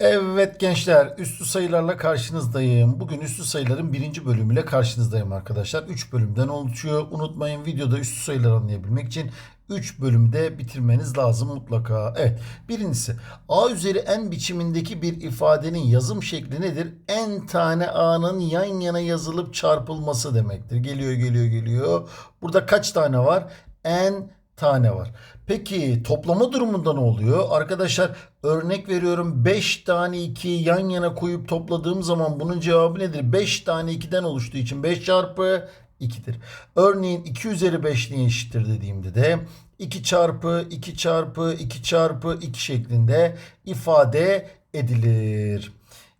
Evet gençler üstü sayılarla karşınızdayım. Bugün üstü sayıların birinci bölümüyle karşınızdayım arkadaşlar. 3 bölümden oluşuyor. Unutmayın videoda üstü sayıları anlayabilmek için 3 bölümü de bitirmeniz lazım mutlaka. Evet birincisi a üzeri n biçimindeki bir ifadenin yazım şekli nedir? n tane a'nın yan yana yazılıp çarpılması demektir. Geliyor geliyor geliyor. Burada kaç tane var? n tane var. Peki toplama durumunda ne oluyor? Arkadaşlar örnek veriyorum 5 tane 2'yi yan yana koyup topladığım zaman bunun cevabı nedir? 5 tane 2'den oluştuğu için 5 çarpı 2'dir. Örneğin 2 üzeri 5 neye eşittir dediğimde de 2 çarpı 2 çarpı 2 çarpı 2 şeklinde ifade edilir.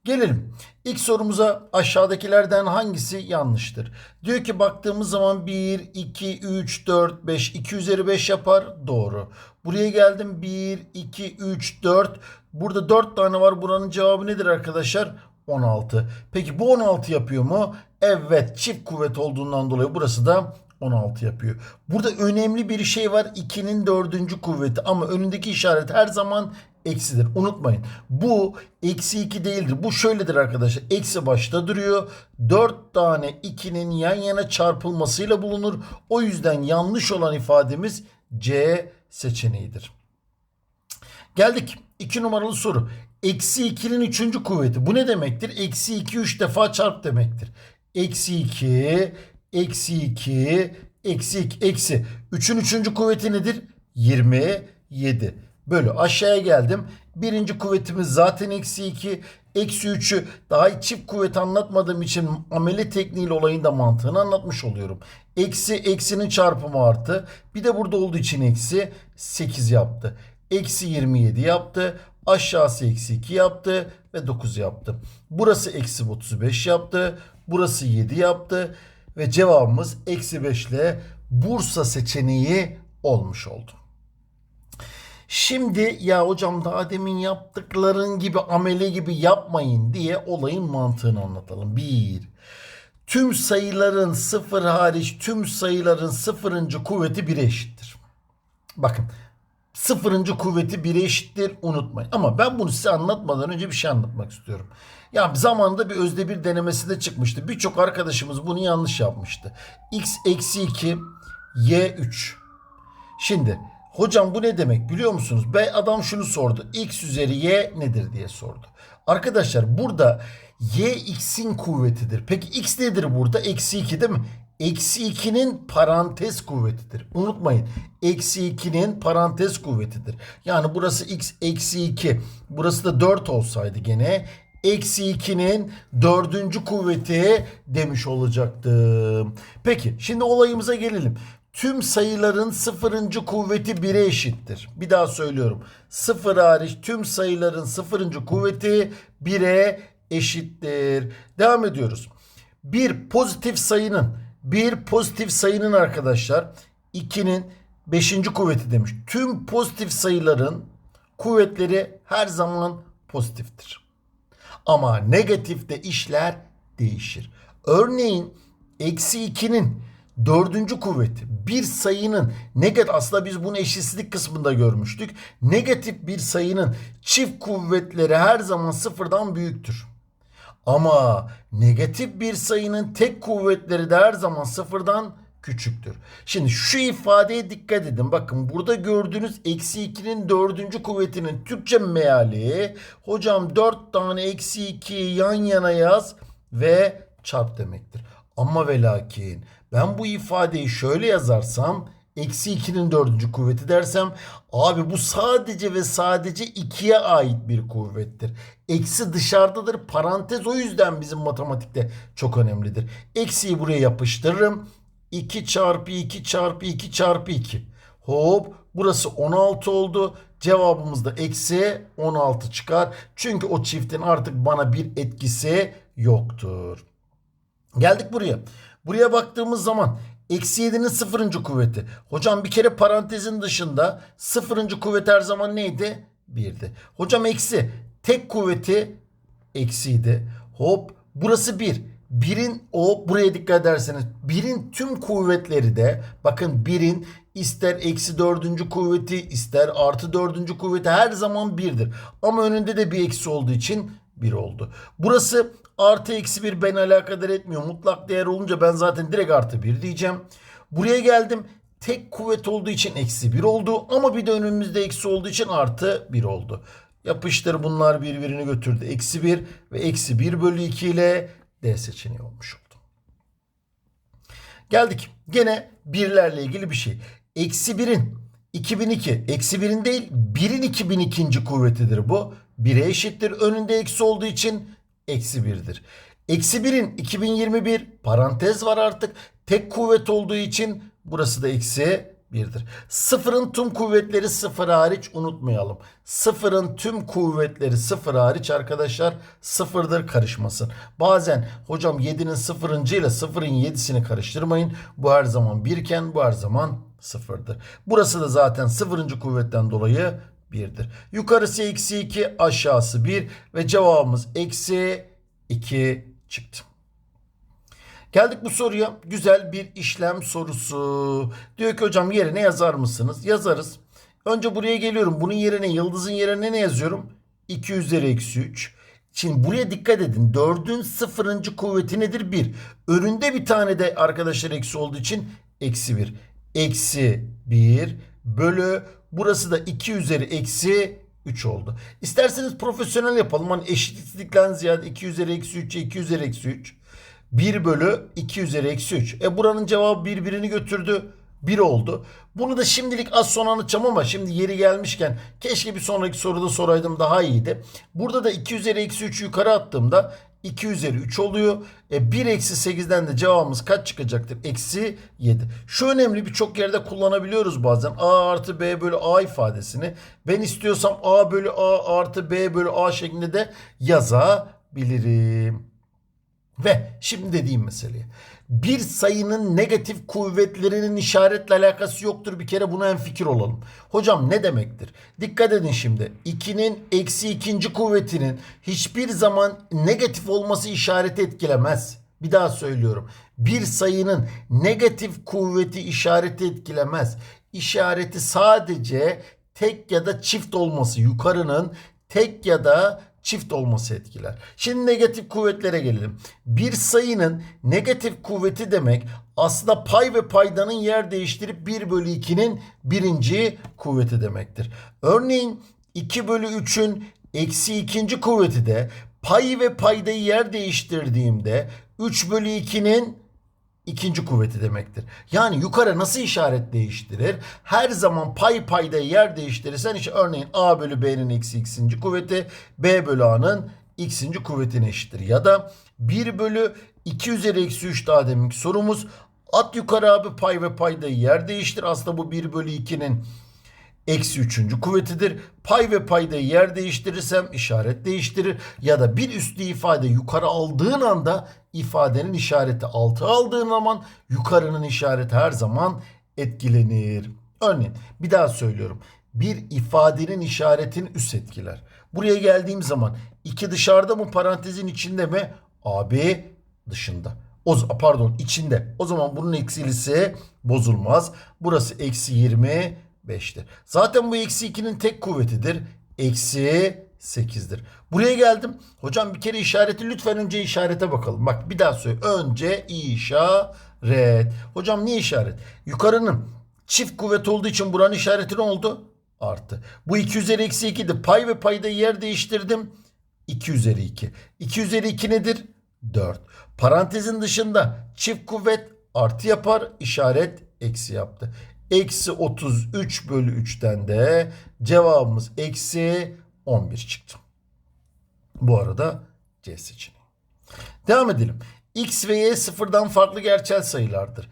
Gelelim. İlk sorumuza aşağıdakilerden hangisi yanlıştır? Diyor ki baktığımız zaman 1, 2, 3, 4, 5, 2 üzeri 5 yapar. Doğru. Buraya geldim 1, 2, 3, 4. Burada 4 tane var. Buranın cevabı nedir arkadaşlar? 16. Peki bu 16 yapıyor mu? Evet çift kuvvet olduğundan dolayı burası da 16 yapıyor. Burada önemli bir şey var. 2'nin dördüncü kuvveti ama önündeki işaret her zaman eksidir. Unutmayın. Bu eksi 2 değildir. Bu şöyledir arkadaşlar. Eksi başta duruyor. 4 tane 2'nin yan yana çarpılmasıyla bulunur. O yüzden yanlış olan ifademiz C seçeneğidir. Geldik. 2 numaralı soru. Eksi 2'nin 3. kuvveti. Bu ne demektir? Eksi 2 3 defa çarp demektir. Eksi 2, eksi 2, eksi 2, eksi. 3'ün 3. kuvveti nedir? 27. Bölü. Aşağıya geldim. Birinci kuvvetimiz zaten eksi 2. Eksi 3'ü daha çift kuvvet anlatmadığım için amele tekniğiyle olayın da mantığını anlatmış oluyorum. Eksi eksinin çarpımı artı. Bir de burada olduğu için eksi 8 yaptı. Eksi 27 yaptı. Aşağısı eksi 2 yaptı ve 9 yaptı. Burası eksi 35 yaptı. Burası 7 yaptı. Ve cevabımız eksi 5 ile Bursa seçeneği olmuş oldu. Şimdi ya hocam daha demin yaptıkların gibi amele gibi yapmayın diye olayın mantığını anlatalım. Bir, tüm sayıların sıfır hariç tüm sayıların sıfırıncı kuvveti 1'e eşittir. Bakın sıfırıncı kuvveti 1'e eşittir unutmayın. Ama ben bunu size anlatmadan önce bir şey anlatmak istiyorum. Ya zamanında bir özde bir denemesi de çıkmıştı. Birçok arkadaşımız bunu yanlış yapmıştı. x eksi 2 y 3. Şimdi hocam bu ne demek biliyor musunuz? Be adam şunu sordu. x üzeri y nedir diye sordu. Arkadaşlar burada y x'in kuvvetidir. Peki x nedir burada? Eksi 2 değil mi? Eksi 2'nin parantez kuvvetidir. Unutmayın. Eksi 2'nin parantez kuvvetidir. Yani burası x eksi 2. Burası da 4 olsaydı gene eksi 2'nin dördüncü kuvveti demiş olacaktım. Peki şimdi olayımıza gelelim. Tüm sayıların sıfırıncı kuvveti 1'e eşittir. Bir daha söylüyorum. Sıfır hariç tüm sayıların sıfırıncı kuvveti 1'e eşittir. Devam ediyoruz. Bir pozitif sayının bir pozitif sayının arkadaşlar 2'nin 5. kuvveti demiş. Tüm pozitif sayıların kuvvetleri her zaman pozitiftir. Ama negatifte işler değişir. Örneğin eksi 2'nin dördüncü kuvveti bir sayının negatif aslında biz bunu eşitsizlik kısmında görmüştük. Negatif bir sayının çift kuvvetleri her zaman sıfırdan büyüktür. Ama negatif bir sayının tek kuvvetleri de her zaman sıfırdan küçüktür. Şimdi şu ifadeye dikkat edin. Bakın burada gördüğünüz eksi 2'nin dördüncü kuvvetinin Türkçe meali hocam 4 tane eksi 2'yi yan yana yaz ve çarp demektir. Ama ve lakin ben bu ifadeyi şöyle yazarsam eksi 2'nin dördüncü kuvveti dersem abi bu sadece ve sadece 2'ye ait bir kuvvettir. Eksi dışarıdadır parantez o yüzden bizim matematikte çok önemlidir. Eksiyi buraya yapıştırırım. 2 çarpı 2 çarpı 2 çarpı 2. Hop burası 16 oldu. Cevabımız da eksi 16 çıkar. Çünkü o çiftin artık bana bir etkisi yoktur. Geldik buraya. Buraya baktığımız zaman eksi 7'nin sıfırıncı kuvveti. Hocam bir kere parantezin dışında sıfırıncı kuvvet her zaman neydi? 1'di. Hocam eksi tek kuvveti eksiydi. Hop burası 1. Birin o buraya dikkat ederseniz birin tüm kuvvetleri de bakın birin ister eksi dördüncü kuvveti ister artı dördüncü kuvveti her zaman birdir. Ama önünde de bir eksi olduğu için bir oldu. Burası artı eksi bir beni alakadar etmiyor. Mutlak değer olunca ben zaten direkt artı bir diyeceğim. Buraya geldim. Tek kuvvet olduğu için eksi bir oldu. Ama bir de önümüzde eksi olduğu için artı bir oldu. Yapıştır bunlar birbirini götürdü. Eksi 1 ve eksi 1 bölü 2 ile D seçeneği olmuş oldu. Geldik. Gene birlerle ilgili bir şey. Eksi 1'in 2002. Eksi 1'in değil 1'in 2002. kuvvetidir bu. 1'e eşittir. Önünde eksi olduğu için eksi 1'dir. Eksi 1'in 2021 parantez var artık. Tek kuvvet olduğu için burası da eksi 1'dir. Sıfırın tüm kuvvetleri sıfır hariç unutmayalım. Sıfırın tüm kuvvetleri sıfır hariç arkadaşlar sıfırdır karışmasın. Bazen hocam 7'nin sıfırıncı ile sıfırın 7'sini karıştırmayın. Bu her zaman birken bu her zaman sıfırdır. Burası da zaten sıfırıncı kuvvetten dolayı 1'dir. Yukarısı eksi 2 aşağısı 1 ve cevabımız eksi 2 çıktı. Geldik bu soruya. Güzel bir işlem sorusu. Diyor ki hocam yerine yazar mısınız? Yazarız. Önce buraya geliyorum. Bunun yerine yıldızın yerine ne yazıyorum? 2 üzeri eksi 3. Şimdi buraya dikkat edin. 4'ün sıfırıncı kuvveti nedir? 1. Önünde bir tane de arkadaşlar eksi olduğu için eksi 1. Eksi 1 bölü burası da 2 üzeri eksi 3 oldu. İsterseniz profesyonel yapalım. Hani eşitlikten ziyade 2 üzeri eksi 3'e 2 üzeri eksi 3. 1 bölü 2 üzeri eksi 3. E buranın cevabı birbirini götürdü. 1 oldu. Bunu da şimdilik az sonra anlatacağım ama şimdi yeri gelmişken keşke bir sonraki soruda soraydım daha iyiydi. Burada da 2 üzeri eksi 3'ü yukarı attığımda 2 üzeri 3 oluyor. E 1 eksi 8'den de cevabımız kaç çıkacaktır? Eksi 7. Şu önemli birçok yerde kullanabiliyoruz bazen. A artı B bölü A ifadesini. Ben istiyorsam A bölü A artı B bölü A şeklinde de yazabilirim. Ve şimdi dediğim meseleye. Bir sayının negatif kuvvetlerinin işaretle alakası yoktur. Bir kere buna en fikir olalım. Hocam ne demektir? Dikkat edin şimdi. 2'nin eksi ikinci kuvvetinin hiçbir zaman negatif olması işareti etkilemez. Bir daha söylüyorum. Bir sayının negatif kuvveti işareti etkilemez. İşareti sadece tek ya da çift olması yukarının tek ya da çift olması etkiler. Şimdi negatif kuvvetlere gelelim. Bir sayının negatif kuvveti demek aslında pay ve paydanın yer değiştirip 1 bölü 2'nin birinci kuvveti demektir. Örneğin 2 bölü 3'ün eksi ikinci kuvveti de pay ve paydayı yer değiştirdiğimde 3 bölü 2'nin ikinci kuvveti demektir. Yani yukarı nasıl işaret değiştirir? Her zaman pay payda yer değiştirirsen işte örneğin a bölü b'nin eksi x'inci kuvveti b bölü a'nın x'inci kuvvetine eşittir. Ya da 1 bölü 2 üzeri eksi 3 daha deminki sorumuz. At yukarı abi pay ve paydayı yer değiştir. Aslında bu 1 bölü 2'nin eksi üçüncü kuvvetidir. Pay ve paydayı yer değiştirirsem işaret değiştirir. Ya da bir üslü ifade yukarı aldığın anda ifadenin işareti altı aldığın zaman yukarının işareti her zaman etkilenir. Örneğin bir daha söylüyorum. Bir ifadenin işaretin üst etkiler. Buraya geldiğim zaman iki dışarıda mı parantezin içinde mi? AB dışında. O, pardon içinde. O zaman bunun eksilisi bozulmaz. Burası eksi 20 5'tir. Zaten bu eksi 2'nin tek kuvvetidir. Eksi 8'dir. Buraya geldim. Hocam bir kere işareti lütfen önce işarete bakalım. Bak bir daha söyle. Önce işaret. Hocam niye işaret? Yukarının çift kuvvet olduğu için buranın işareti ne oldu? Artı. Bu 2 üzeri eksi 2'di. Pay ve payda yer değiştirdim. 2 üzeri 2. 2 üzeri 2 nedir? 4. Parantezin dışında çift kuvvet artı yapar. işaret eksi yaptı. Eksi 33 bölü 3'ten de cevabımız eksi 11 çıktı. Bu arada C seçeneği. Devam edelim. X ve Y sıfırdan farklı gerçel sayılardır.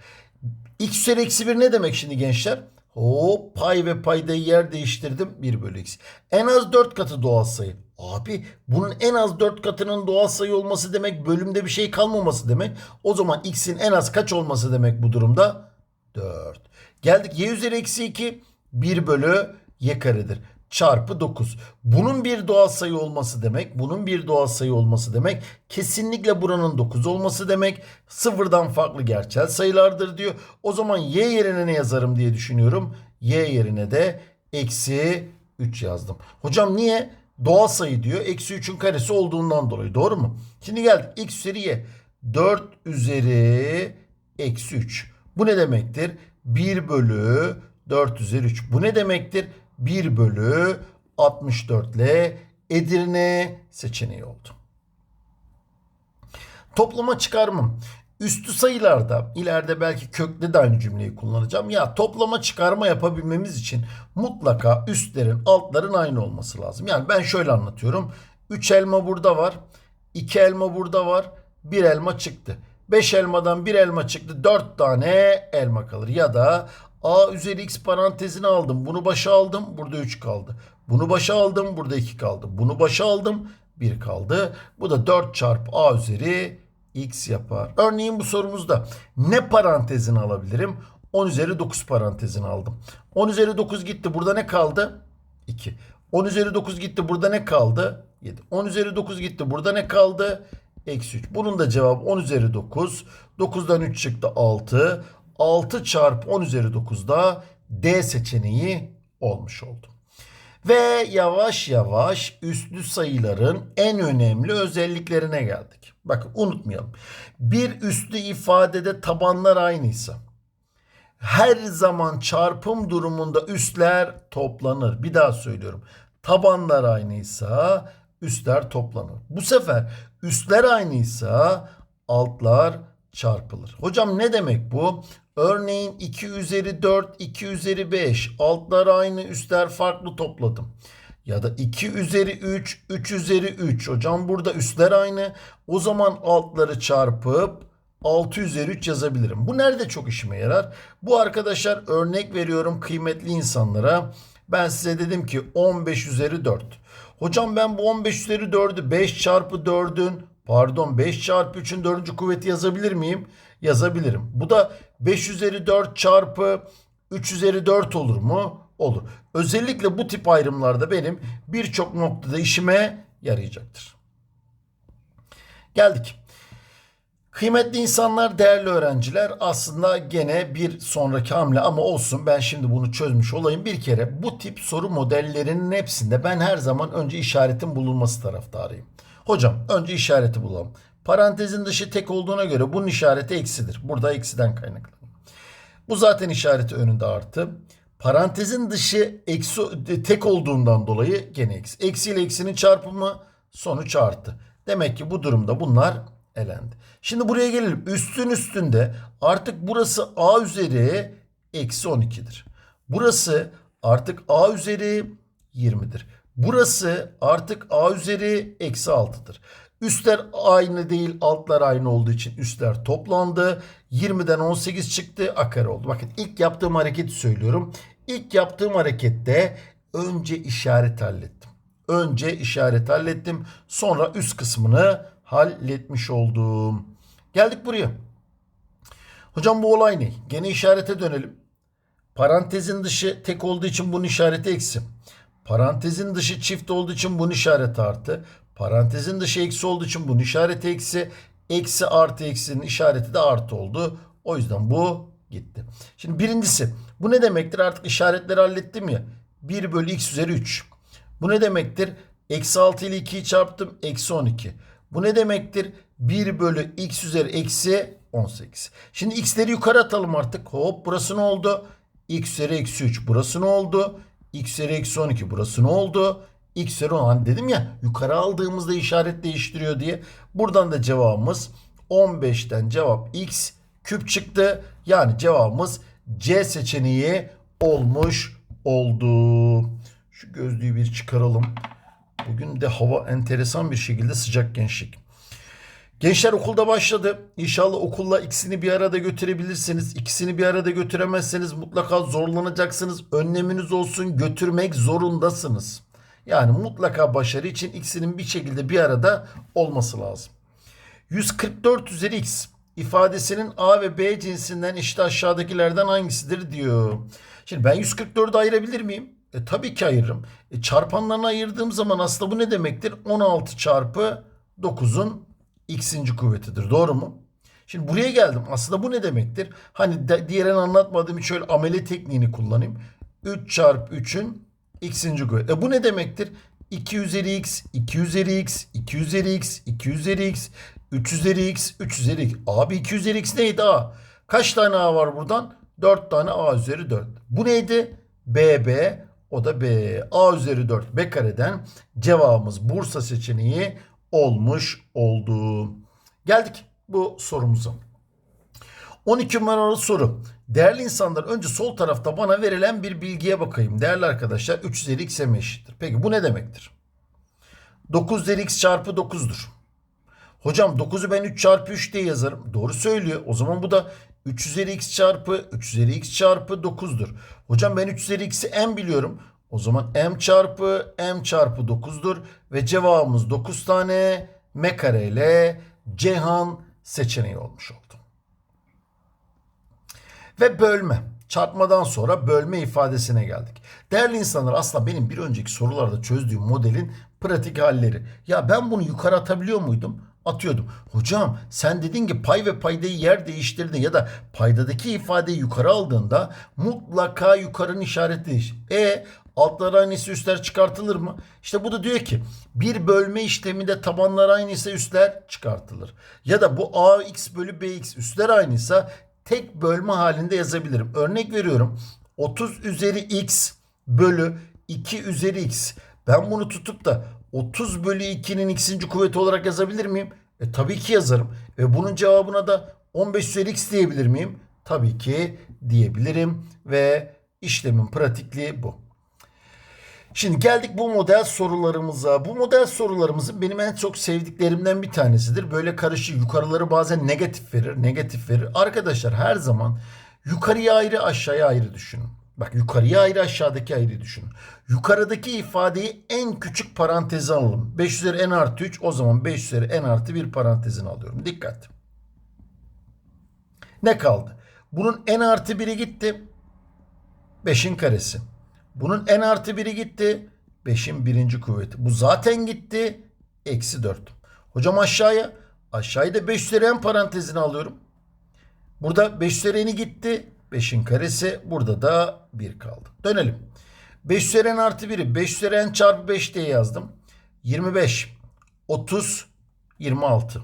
X üzeri eksi 1 ne demek şimdi gençler? Hop pay ve paydayı yer değiştirdim 1 bölü x. En az 4 katı doğal sayı. Abi bunun en az 4 katının doğal sayı olması demek bölümde bir şey kalmaması demek. O zaman x'in en az kaç olması demek bu durumda? 4. Geldik y üzeri eksi 2 1 bölü y karedir. Çarpı 9. Bunun bir doğal sayı olması demek, bunun bir doğal sayı olması demek kesinlikle buranın 9 olması demek. Sıfırdan farklı gerçel sayılardır diyor. O zaman y yerine ne yazarım diye düşünüyorum. Y yerine de eksi 3 yazdım. Hocam niye? Doğal sayı diyor. Eksi 3'ün karesi olduğundan dolayı. Doğru mu? Şimdi geldik. X üzeri y. 4 üzeri eksi 3. Bu ne demektir? 1 bölü 4 üzeri 3. Bu ne demektir? 1 bölü 64 ile Edirne seçeneği oldu. Toplama çıkarmam. Üstü sayılarda ileride belki kökte de aynı cümleyi kullanacağım. Ya toplama çıkarma yapabilmemiz için mutlaka üstlerin altların aynı olması lazım. Yani ben şöyle anlatıyorum. 3 elma burada var. 2 elma burada var. 1 elma çıktı. 5 elmadan 1 elma çıktı. 4 tane elma kalır. Ya da a üzeri x parantezini aldım. Bunu başa aldım. Burada 3 kaldı. Bunu başa aldım. Burada 2 kaldı. Bunu başa aldım. 1 kaldı. Bu da 4 çarpı a üzeri x yapar. Örneğin bu sorumuzda ne parantezini alabilirim? 10 üzeri 9 parantezini aldım. 10 üzeri 9 gitti. Burada ne kaldı? 2. 10 üzeri 9 gitti. Burada ne kaldı? 7. 10 üzeri 9 gitti. Burada ne kaldı? Eksi 3. Bunun da cevabı 10 üzeri 9. 9'dan 3 çıktı 6. 6 çarpı 10 üzeri 9'da D seçeneği olmuş oldu. Ve yavaş yavaş üstlü sayıların en önemli özelliklerine geldik. Bakın unutmayalım. Bir üstlü ifadede tabanlar aynıysa her zaman çarpım durumunda üstler toplanır. Bir daha söylüyorum. Tabanlar aynıysa üstler toplanır. Bu sefer üstler aynıysa altlar çarpılır. Hocam ne demek bu? Örneğin 2 üzeri 4, 2 üzeri 5. Altlar aynı, üstler farklı topladım. Ya da 2 üzeri 3, 3 üzeri 3. Hocam burada üstler aynı. O zaman altları çarpıp 6 üzeri 3 yazabilirim. Bu nerede çok işime yarar? Bu arkadaşlar örnek veriyorum kıymetli insanlara. Ben size dedim ki 15 üzeri 4. Hocam ben bu 15 üzeri 4'ü 5 çarpı 4'ün pardon 5 çarpı 3'ün 4. kuvveti yazabilir miyim? Yazabilirim. Bu da 5 üzeri 4 çarpı 3 üzeri 4 olur mu? Olur. Özellikle bu tip ayrımlarda benim birçok noktada işime yarayacaktır. Geldik. Kıymetli insanlar, değerli öğrenciler aslında gene bir sonraki hamle ama olsun ben şimdi bunu çözmüş olayım. Bir kere bu tip soru modellerinin hepsinde ben her zaman önce işaretin bulunması taraftarıyım. Hocam önce işareti bulalım. Parantezin dışı tek olduğuna göre bunun işareti eksidir. Burada eksiden kaynaklı. Bu zaten işareti önünde artı. Parantezin dışı eksi, tek olduğundan dolayı gene eksi. Eksi ile eksinin çarpımı sonuç artı. Demek ki bu durumda bunlar elendi. Şimdi buraya gelelim. Üstün üstünde artık burası a üzeri eksi 12'dir. Burası artık a üzeri 20'dir. Burası artık a üzeri eksi 6'dır. Üstler aynı değil altlar aynı olduğu için üstler toplandı. 20'den 18 çıktı a kare oldu. Bakın ilk yaptığım hareketi söylüyorum. İlk yaptığım harekette önce işaret hallettim. Önce işaret hallettim. Sonra üst kısmını halletmiş oldum. Geldik buraya. Hocam bu olay ne? Gene işarete dönelim. Parantezin dışı tek olduğu için bunun işareti eksi. Parantezin dışı çift olduğu için bunun işareti artı. Parantezin dışı eksi olduğu için bunun işareti eksi. Eksi artı eksinin işareti de artı oldu. O yüzden bu gitti. Şimdi birincisi bu ne demektir? Artık işaretleri hallettim ya. 1 bölü x üzeri 3. Bu ne demektir? Eksi 6 ile 2'yi çarptım. Eksi 12. Bu ne demektir? 1 bölü x üzeri eksi 18. Şimdi x'leri yukarı atalım artık. Hop burası ne oldu? x üzeri eksi 3. Burası ne oldu? x üzeri eksi 12. Burası ne oldu? X üzeri 10. Hani dedim ya yukarı aldığımızda işaret değiştiriyor diye. Buradan da cevabımız 15'ten cevap x küp çıktı. Yani cevabımız C seçeneği olmuş oldu. Şu gözlüğü bir çıkaralım. Bugün de hava enteresan bir şekilde sıcak gençlik. Gençler okulda başladı. İnşallah okulla ikisini bir arada götürebilirsiniz. İkisini bir arada götüremezseniz mutlaka zorlanacaksınız. Önleminiz olsun götürmek zorundasınız. Yani mutlaka başarı için ikisinin bir şekilde bir arada olması lazım. 144 üzeri x ifadesinin A ve B cinsinden işte aşağıdakilerden hangisidir diyor. Şimdi ben 144'ü ayırabilir miyim? E tabii ki ayırırım. E, çarpanlarını ayırdığım zaman aslında bu ne demektir? 16 çarpı 9'un x'inci kuvvetidir. Doğru mu? Şimdi buraya geldim. Aslında bu ne demektir? Hani de, diğerini anlatmadığım şöyle amele tekniğini kullanayım. 3 çarpı 3'ün x'inci kuvveti. E bu ne demektir? 2 üzeri x, 2 üzeri x, 2 üzeri x, 2 üzeri x, 3 üzeri x, 3 üzeri x. Abi 2 üzeri x neydi a? Kaç tane a var buradan? 4 tane a üzeri 4. Bu neydi? bb o da b. a üzeri 4 b kareden cevabımız Bursa seçeneği olmuş oldu. Geldik bu sorumuza. 12 numaralı soru. Değerli insanlar önce sol tarafta bana verilen bir bilgiye bakayım. Değerli arkadaşlar 3 üzeri x eşittir. Peki bu ne demektir? 9 üzeri x çarpı 9'dur. Hocam 9'u ben 3 çarpı 3 diye yazarım. Doğru söylüyor. O zaman bu da 3 üzeri x çarpı 3 üzeri x çarpı 9'dur. Hocam ben 3 üzeri x'i m biliyorum. O zaman m çarpı m çarpı 9'dur. Ve cevabımız 9 tane m kare ile Cihan seçeneği olmuş oldu. Ve bölme. Çarpmadan sonra bölme ifadesine geldik. Değerli insanlar aslında benim bir önceki sorularda çözdüğüm modelin pratik halleri. Ya ben bunu yukarı atabiliyor muydum? Atıyordum. Hocam sen dedin ki pay ve paydayı yer değiştirdin ya da paydadaki ifadeyi yukarı aldığında mutlaka yukarının işareti değişir. E altlar aynısı üstler çıkartılır mı? İşte bu da diyor ki bir bölme işleminde tabanlar aynıysa üstler çıkartılır. Ya da bu ax bölü bx üstler aynıysa tek bölme halinde yazabilirim. Örnek veriyorum. 30 üzeri x bölü 2 üzeri x. Ben bunu tutup da 30 bölü 2'nin x'inci kuvveti olarak yazabilir miyim? E tabii ki yazarım. Ve bunun cevabına da 15 üzeri x diyebilir miyim? Tabii ki diyebilirim. Ve işlemin pratikliği bu. Şimdi geldik bu model sorularımıza. Bu model sorularımızın benim en çok sevdiklerimden bir tanesidir. Böyle karışık yukarıları bazen negatif verir, negatif verir. Arkadaşlar her zaman yukarıya ayrı aşağıya ayrı düşünün. Bak yukarıya ayrı aşağıdaki ayrı düşünün. Yukarıdaki ifadeyi en küçük paranteze alalım. 5 üzeri n artı 3 o zaman 5 üzeri n artı 1 parantezini alıyorum. Dikkat. Ne kaldı? Bunun n artı 1'i gitti. 5'in karesi. Bunun n artı 1'i gitti. 5'in birinci kuvveti. Bu zaten gitti. Eksi 4. Hocam aşağıya. Aşağıya da 5 üzeri n parantezini alıyorum. Burada 5 üzeri n'i gitti. 5'in karesi. Burada da 1 kaldı. Dönelim. 5 üzeri n artı 1'i 5 üzeri n çarpı 5 diye yazdım. 25, 30, 26.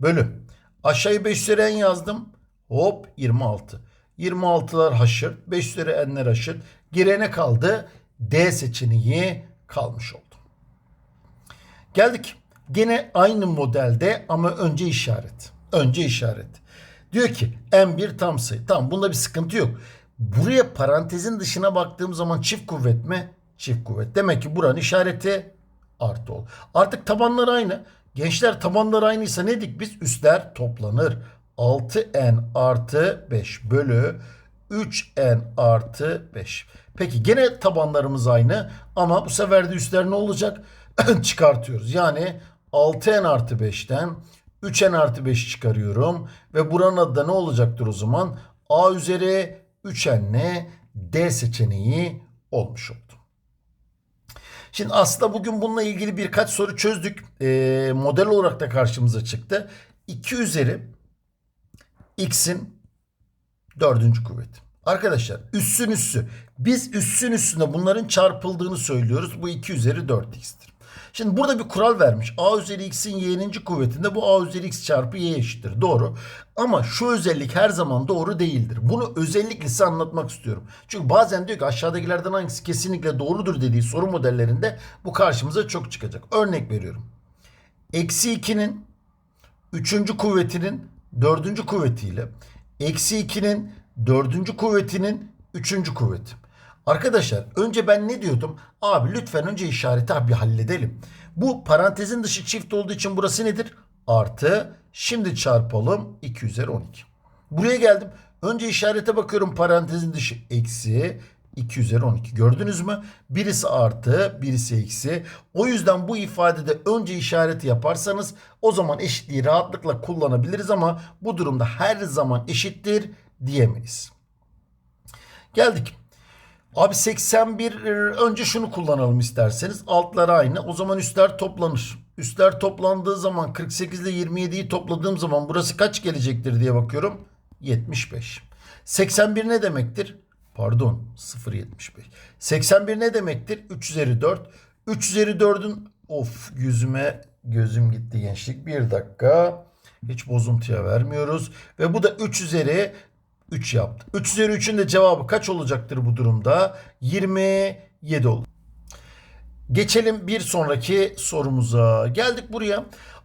Bölü. Aşağıya 5 üzeri n yazdım. Hop 26. 26'lar haşır. 5 üzeri n'ler haşır. Geriye ne kaldı? D seçeneği kalmış oldu. Geldik. Gene aynı modelde ama önce işaret. Önce işaret. Diyor ki M1 tam sayı. Tamam bunda bir sıkıntı yok. Buraya parantezin dışına baktığım zaman çift kuvvet mi? Çift kuvvet. Demek ki buranın işareti artı ol. Artık tabanlar aynı. Gençler tabanlar aynıysa ne dik biz? Üstler toplanır. 6n artı 5 bölü 3n artı 5. Peki gene tabanlarımız aynı ama bu sefer de üstler ne olacak? Çıkartıyoruz. Yani 6n artı 5'ten 3n artı 5 çıkarıyorum. Ve buranın adı da ne olacaktır o zaman? a üzeri 3n'le D seçeneği olmuş oldu. Şimdi aslında bugün bununla ilgili birkaç soru çözdük. E, model olarak da karşımıza çıktı. 2 üzeri x'in dördüncü kuvveti. Arkadaşlar üssün üssü. Biz üssün üstünde bunların çarpıldığını söylüyoruz. Bu 2 üzeri 4x'tir. Şimdi burada bir kural vermiş. A üzeri x'in y'ninci kuvvetinde bu a üzeri x çarpı y eşittir. Doğru. Ama şu özellik her zaman doğru değildir. Bunu özellikle size anlatmak istiyorum. Çünkü bazen diyor ki aşağıdakilerden hangisi kesinlikle doğrudur dediği soru modellerinde bu karşımıza çok çıkacak. Örnek veriyorum. Eksi 2'nin üçüncü kuvvetinin dördüncü kuvvetiyle eksi 2'nin dördüncü kuvvetinin üçüncü kuvveti. Arkadaşlar önce ben ne diyordum? Abi lütfen önce işareti abi halledelim. Bu parantezin dışı çift olduğu için burası nedir? Artı. Şimdi çarpalım 2 üzeri 12. Buraya geldim. Önce işarete bakıyorum parantezin dışı eksi 2 üzeri 12. Gördünüz mü? Birisi artı, birisi eksi. O yüzden bu ifadede önce işareti yaparsanız o zaman eşitliği rahatlıkla kullanabiliriz ama bu durumda her zaman eşittir diyemeyiz. Geldik. Abi 81 e, önce şunu kullanalım isterseniz. Altlar aynı. O zaman üstler toplanır. Üstler toplandığı zaman 48 ile 27'yi topladığım zaman burası kaç gelecektir diye bakıyorum. 75. 81 ne demektir? Pardon 0.75. 81 ne demektir? 3 üzeri 4. 3 üzeri 4'ün of yüzüme gözüm gitti gençlik. Bir dakika. Hiç bozuntuya vermiyoruz. Ve bu da 3 üzeri 3 yaptı. 3 üzeri 3'ün de cevabı kaç olacaktır bu durumda? 27 olur. Geçelim bir sonraki sorumuza. Geldik buraya.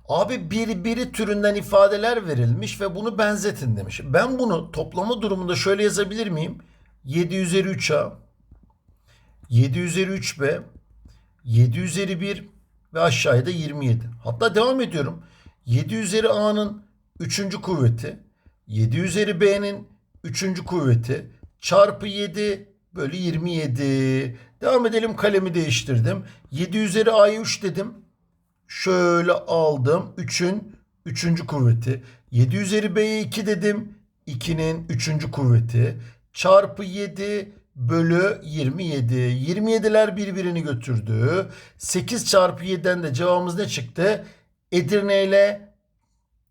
Abi birbiri türünden ifadeler verilmiş ve bunu benzetin demiş. Ben bunu toplama durumunda şöyle yazabilir miyim? 7 üzeri 3a, 7 üzeri 3b, 7 üzeri 1 ve aşağıya da 27. Hatta devam ediyorum. 7 üzeri a'nın 3. kuvveti, 7 üzeri b'nin 3. kuvveti çarpı 7 bölü 27. Devam edelim kalemi değiştirdim. 7 üzeri a'yı 3 dedim. Şöyle aldım. 3'ün 3. kuvveti. 7 üzeri b'ye 2 dedim. 2'nin 3. kuvveti. Çarpı 7 bölü 27. 27'ler birbirini götürdü. 8 çarpı 7'den de cevabımız ne çıktı? Edirne ile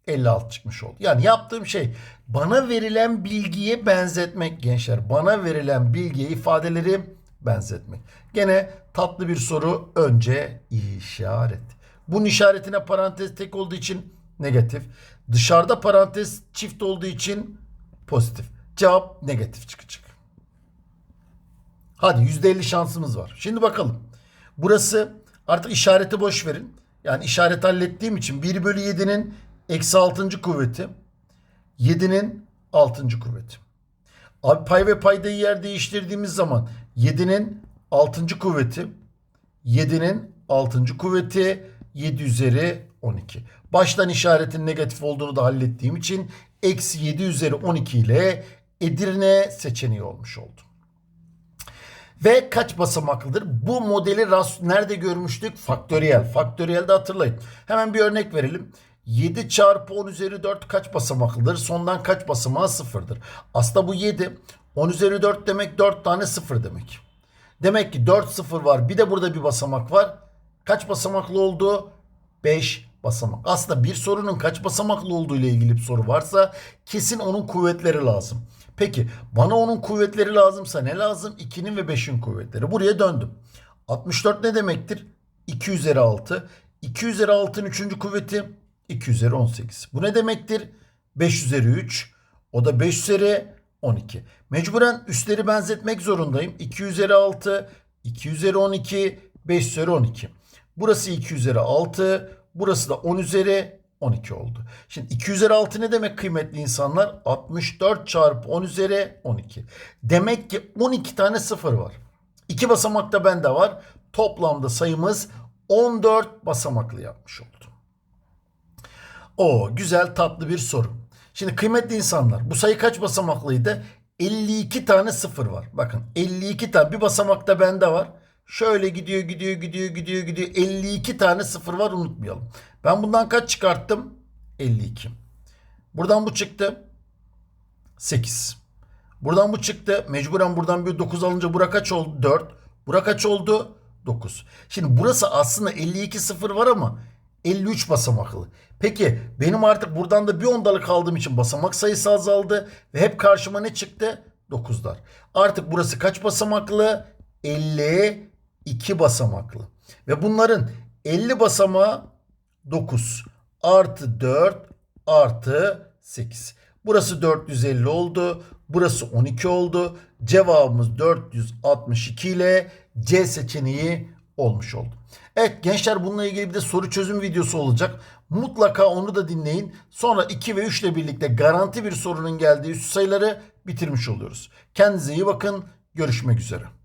56 çıkmış oldu. Yani yaptığım şey bana verilen bilgiye benzetmek gençler. Bana verilen bilgiye ifadeleri benzetmek. Gene tatlı bir soru önce işaret. Bunun işaretine parantez tek olduğu için negatif. Dışarıda parantez çift olduğu için pozitif. Cevap negatif çıkacak. Hadi %50 şansımız var. Şimdi bakalım. Burası artık işareti boş verin. Yani işaret hallettiğim için 1 bölü 7'nin eksi 6. kuvveti. 7'nin 6. kuvveti. Abi pay ve paydayı yer değiştirdiğimiz zaman 7'nin 6. kuvveti. 7'nin 6. kuvveti 7 üzeri 12. Baştan işaretin negatif olduğunu da hallettiğim için eksi 7 üzeri 12 ile Edirne seçeneği olmuş oldu. Ve kaç basamaklıdır? Bu modeli nerede görmüştük? Faktöriyel. Faktöriyelde hatırlayın. Hemen bir örnek verelim. 7 çarpı 10 üzeri 4 kaç basamaklıdır? Sondan kaç basamağı sıfırdır? Aslında bu 7. 10 üzeri 4 demek 4 tane sıfır demek. Demek ki 4 sıfır var. Bir de burada bir basamak var. Kaç basamaklı oldu? 5 basamak. Aslında bir sorunun kaç basamaklı olduğu ile ilgili bir soru varsa kesin onun kuvvetleri lazım. Peki bana onun kuvvetleri lazımsa ne lazım? 2'nin ve 5'in kuvvetleri. Buraya döndüm. 64 ne demektir? 2 üzeri 6. 2 üzeri 6'nın 3. kuvveti 2 üzeri 18. Bu ne demektir? 5 üzeri 3. O da 5 üzeri 12. Mecburen üstleri benzetmek zorundayım. 2 üzeri 6, 2 üzeri 12, 5 üzeri 12. Burası 2 üzeri 6, burası da 10 üzeri 12 oldu. Şimdi 2 üzeri 6 ne demek kıymetli insanlar? 64 çarpı 10 üzeri 12. Demek ki 12 tane sıfır var. 2 basamak da bende var. Toplamda sayımız 14 basamaklı yapmış oldu. O güzel tatlı bir soru. Şimdi kıymetli insanlar bu sayı kaç basamaklıydı? 52 tane sıfır var. Bakın 52 tane bir basamakta bende var. Şöyle gidiyor gidiyor gidiyor gidiyor gidiyor. 52 tane sıfır var unutmayalım. Ben bundan kaç çıkarttım? 52. Buradan bu çıktı. 8. Buradan bu çıktı. Mecburen buradan bir 9 alınca bura kaç oldu? 4. Bura kaç oldu? 9. Şimdi burası aslında 52 sıfır var ama 53 basamaklı. Peki benim artık buradan da bir ondalık aldığım için basamak sayısı azaldı ve hep karşıma ne çıktı? 9'lar. Artık burası kaç basamaklı? 52 basamaklı. Ve bunların 50 basamağı 9 artı 4 artı 8. Burası 450 oldu. Burası 12 oldu. Cevabımız 462 ile C seçeneği olmuş oldu. Evet gençler bununla ilgili bir de soru çözüm videosu olacak. Mutlaka onu da dinleyin. Sonra 2 ve 3 ile birlikte garanti bir sorunun geldiği üst sayıları bitirmiş oluyoruz. Kendinize iyi bakın. Görüşmek üzere.